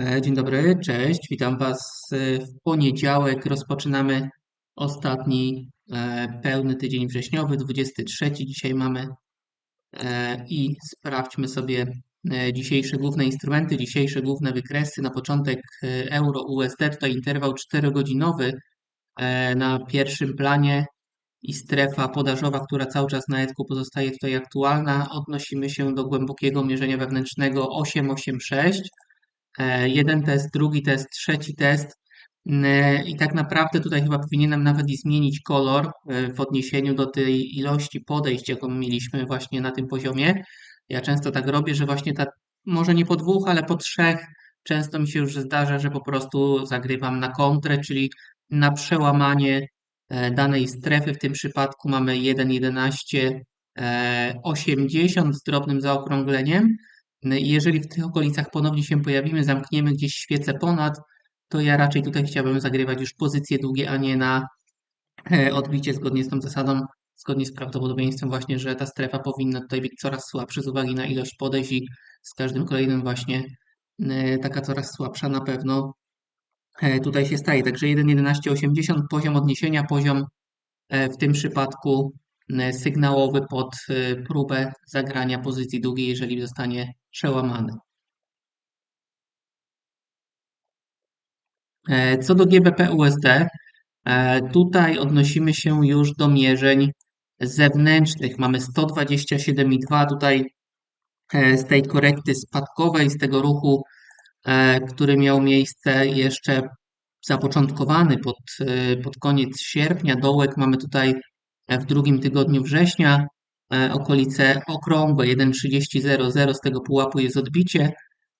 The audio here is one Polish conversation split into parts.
E, Dzień dobry, cześć. Witam Was e, w poniedziałek. Rozpoczynamy ostatni e, pełny tydzień wrześniowy, 23. Dzisiaj mamy i sprawdźmy sobie dzisiejsze główne instrumenty, dzisiejsze główne wykresy. Na początek euro USD, tutaj interwał 4-godzinowy e, na pierwszym planie i strefa podażowa, która cały czas na etku pozostaje tutaj aktualna. Odnosimy się do głębokiego mierzenia wewnętrznego 886. E, jeden test, drugi test, trzeci test. E, I tak naprawdę tutaj chyba powinienem nawet i zmienić kolor e, w odniesieniu do tej ilości podejść, jaką mieliśmy właśnie na tym poziomie. Ja często tak robię, że właśnie ta, może nie po dwóch, ale po trzech, często mi się już zdarza, że po prostu zagrywam na kontrę, czyli na przełamanie danej strefy. W tym przypadku mamy 1,1180 z drobnym zaokrągleniem. Jeżeli w tych okolicach ponownie się pojawimy, zamkniemy gdzieś świecę ponad, to ja raczej tutaj chciałbym zagrywać już pozycje długie, a nie na e, odbicie zgodnie z tą zasadą, zgodnie z prawdopodobieństwem właśnie, że ta strefa powinna tutaj być coraz słabsza z uwagi na ilość podejść i z każdym kolejnym właśnie e, taka coraz słabsza na pewno e, tutaj się staje. Także 1.1180 poziom odniesienia, poziom w tym przypadku sygnałowy pod próbę zagrania pozycji długiej, jeżeli zostanie przełamany. E, co do GBP USD, e, tutaj odnosimy się już do mierzeń zewnętrznych. Mamy 127,2 tutaj e, z tej korekty spadkowej, z tego ruchu, który miał miejsce jeszcze zapoczątkowany pod, pod koniec sierpnia. Dołek mamy tutaj w drugim tygodniu września. E, okolice okrągłe 1,3000, z tego pułapu jest odbicie.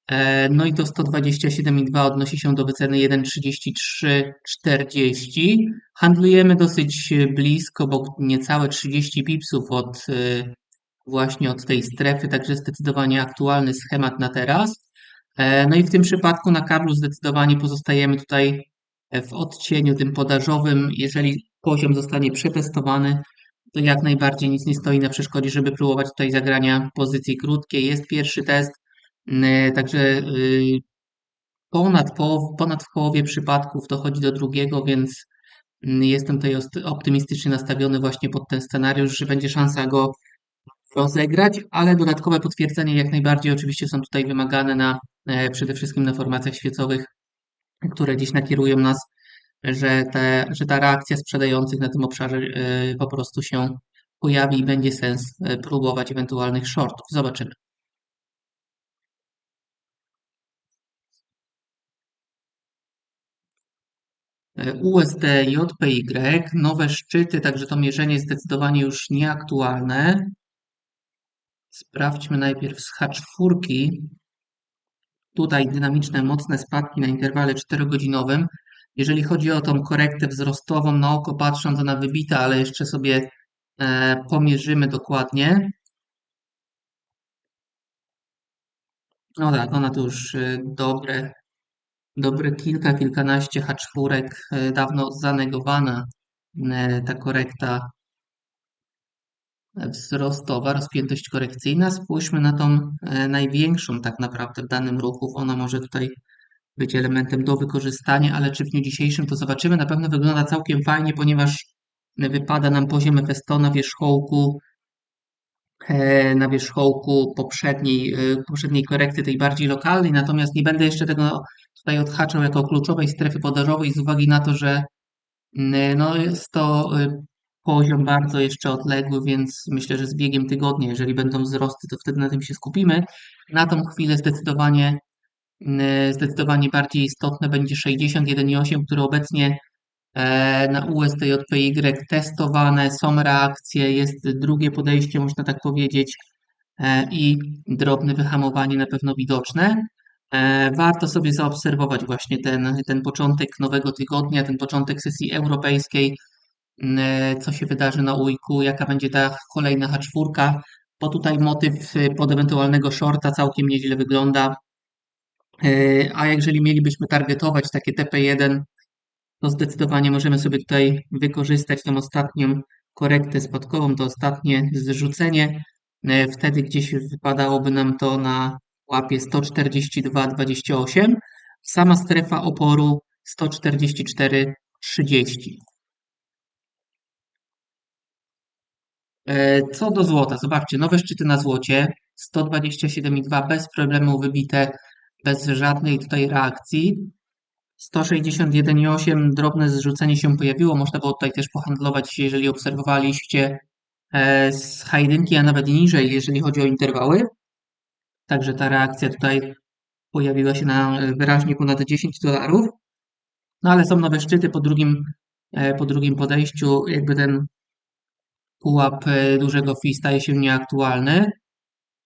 E, no i to 127,2 odnosi się do wyceny 1,3340. Handlujemy dosyć blisko, bo niecałe 30 pipsów od e, właśnie od tej strefy, także zdecydowanie aktualny schemat na teraz. No i w tym przypadku na kablu zdecydowanie pozostajemy tutaj w odcieniu tym podażowym. Jeżeli poziom zostanie przetestowany, to jak najbardziej nic nie stoi na przeszkodzie, żeby próbować tutaj zagrania pozycji krótkiej. Jest pierwszy test, także y, ponad, ponad w połowie przypadków dochodzi do drugiego, więc jestem tutaj optymistycznie nastawiony właśnie pod ten scenariusz, że będzie szansa go rozegrać, ale dodatkowe potwierdzenia jak najbardziej oczywiście są tutaj wymagane na e, przede wszystkim na formacjach świecowych, które dziś nakierują nas że, te, że ta reakcja sprzedających na tym obszarze y, po prostu się pojawi i będzie sens y, próbować ewentualnych shortów. Zobaczymy. Y, USD, JPY, nowe szczyty, także to mierzenie jest zdecydowanie już nieaktualne. Sprawdźmy najpierw z H4. Tutaj dynamiczne, mocne spadki na interwale 4-godzinowym. Jeżeli chodzi o tą korektę wzrostową, na oko patrząc, ona wybita, ale jeszcze sobie e, pomierzymy dokładnie. No tak, ona tu już e, dobre, dobre kilka, kilkanaście H4 e, dawno zanegowana ta korekta wzrostowa, rozpiętość korekcyjna. Spójrzmy na tą największą tak naprawdę w danym ruchu. Ona może tutaj być elementem do wykorzystania, ale czy w dniu dzisiejszym to zobaczymy. Na pewno wygląda całkiem fajnie, ponieważ wypada nam poziom FSTO na wierzchołku e, na wierzchołku poprzedniej, e, poprzedniej korekty, tej bardziej lokalnej, natomiast nie będę jeszcze tego tutaj odhaczał jako kluczowej strefy podażowej z uwagi na to, że no jest to e, poziom bardzo jeszcze odległy, więc myślę, że z biegiem tygodnia, jeżeli będą wzrosty, to wtedy na tym się skupimy. Na tą chwilę zdecydowanie zdecydowanie bardziej istotne będzie 61,8, które obecnie e, na USDJPY testowane, są reakcje, jest drugie podejście, można tak powiedzieć, e, i drobne wyhamowanie na pewno widoczne. E, warto sobie zaobserwować właśnie ten, ten początek nowego tygodnia, ten początek sesji europejskiej, co się wydarzy na ujku, jaka będzie ta kolejna H4, bo tutaj motyw pod ewentualnego shorta całkiem nieźle wygląda. E, a jeżeli mielibyśmy targetować takie TP1, to zdecydowanie możemy sobie tutaj wykorzystać tą ostatnią korektę spadkową, to ostatnie zrzucenie. E, wtedy gdzieś wypadałoby nam to na łapie 142,28, sama strefa oporu 144,30. E, Co do złota, zobaczcie, nowe szczyty na złocie 127,2 bez problemu wybite, bez żadnej tutaj reakcji. 161,8 drobne zrzucenie się pojawiło. Można było tutaj też pohandlować, jeżeli obserwowaliście e, z hajdynki, a nawet niżej, jeżeli chodzi o interwały. Także ta reakcja tutaj pojawiła się na e, wyraźnie ponad 10 dolarów. No ale są nowe szczyty po drugim, e, po drugim podejściu, jakby ten pułap dużego fi staje się nieaktualny.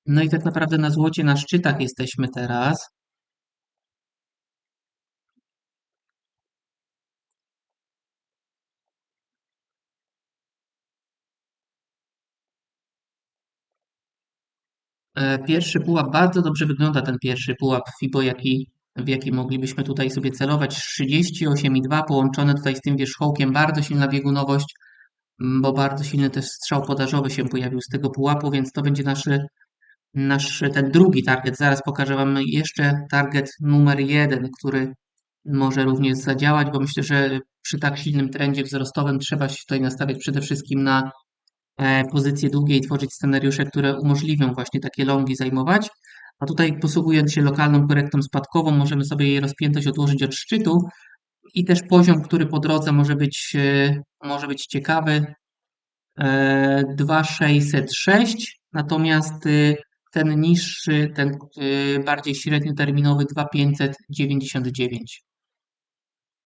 No i tak naprawdę na złocie, na szczytach jesteśmy teraz. Pierwszy pułap, bardzo dobrze wygląda ten pierwszy pułap FIBO, jaki, w jaki moglibyśmy tutaj sobie celować. 38,2 połączone tutaj z tym wierzchołkiem, bardzo silna biegunowość, bo bardzo silny też strzał podażowy się pojawił z tego pułapu, więc to będzie nasz, nasz ten drugi target. Zaraz pokażę Wam jeszcze target numer jeden, który może również zadziałać, bo myślę, że przy tak silnym trendzie wzrostowym trzeba się tutaj nastawiać przede wszystkim na E, pozycje długie i tworzyć scenariusze, które umożliwią właśnie takie longi zajmować. A tutaj posługując się lokalną korektą spadkową, możemy sobie jej rozpiętość odłożyć od szczytu i też poziom, który po drodze może być, e, może być ciekawy. 2606, e, natomiast ten niższy, ten bardziej średnioterminowy 2599.